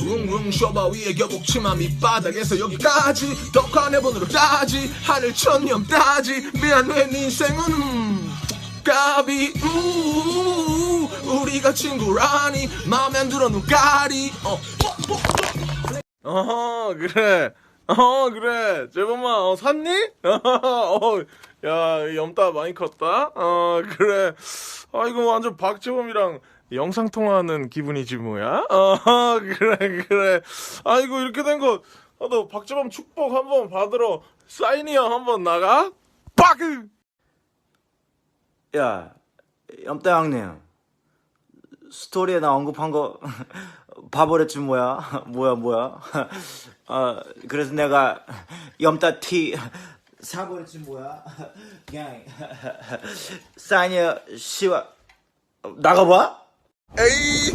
웅웅 쇼바 위에 격곡 치마 밑바닥에서 여기까지. 덕한 해본으로 따지. 하늘 천년 따지. 미안해 네 인생은 음, 까비. 우우우우 우리가 친구라니. 맘에 안 들어 눈 가리. 어. 어허 그래. 어 그래. 재범아 어 샀니? 어야 염따 많이 컸다? 어 그래 아 이거 완전 박재범이랑 영상 통화하는 기분이지 뭐야 어 그래 그래 아이고 이렇게 된거너 박재범 축복 한번 받으러 사인이야 한번 나가 빠그 야, 염따 형님. 스토리에 나 언급한 거 봐버렸지 뭐야? 뭐야 뭐야? 어, 그래서 내가 염따 티 사버렸지 뭐야? 그냥 사니어 씨와. 나가봐? 에이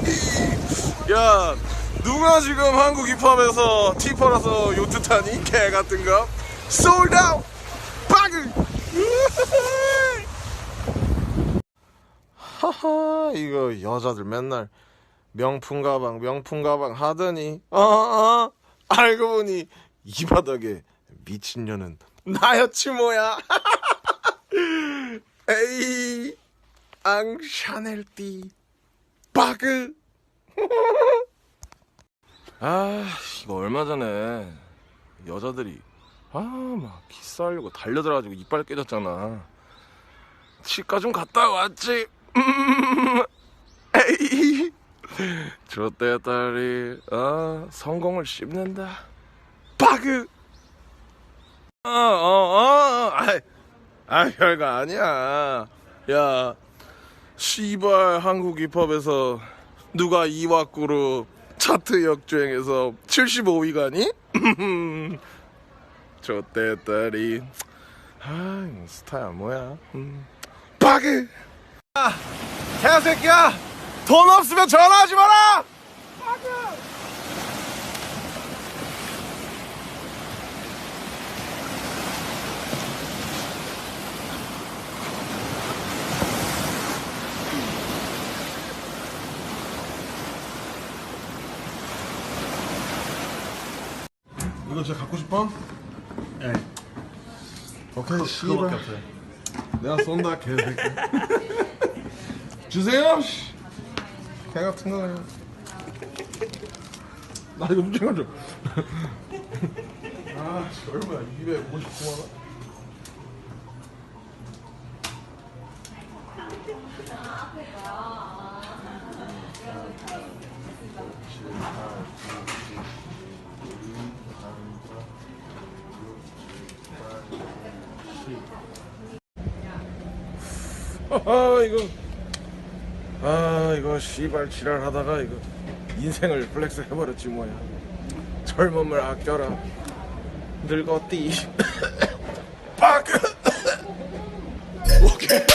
야 누가 지금 한국 힙합에서 티 팔아서 요트 타니? 개 같은 거? 솔드 아웃 빠그 하하 이거 여자들 맨날 명품 가방 명품 가방 하더니 어어. 알고 보니 이 바닥에 미친년은 나였지 뭐야. 에이 앙 샤넬띠 빠그. 아 이거 얼마 전에 여자들이 아 막 키스하려고 달려들어가지고 이빨 깨졌잖아. 치과 좀 갔다 왔지. 음, 에이 저때 딸이 어 성공을 씹는다. 빠그 어 어 어 아, 아 별거 아니야. 야 시발 한국 힙합에서 누가 이와꾸로 차트 역주행해서 75위 가니? 저때 딸이 아 스타야 뭐야. 음. 빠그 개새끼야! 돈 없으면 전화하지 마라 이거 진짜 갖고 싶어? 네 오케이 씨발. 내가 쏜다 개새끼. 주세요 씨. 개 같은 거 그냥. 나 이거 좀 찍어줘 아 씨, 얼마야? 259만 원 아 이거. 아 이거 씨발 지랄 하다가 이거 인생을 플렉스 해버렸지 뭐야. 젊음을 아껴라. 늙었디. 빡! 오케이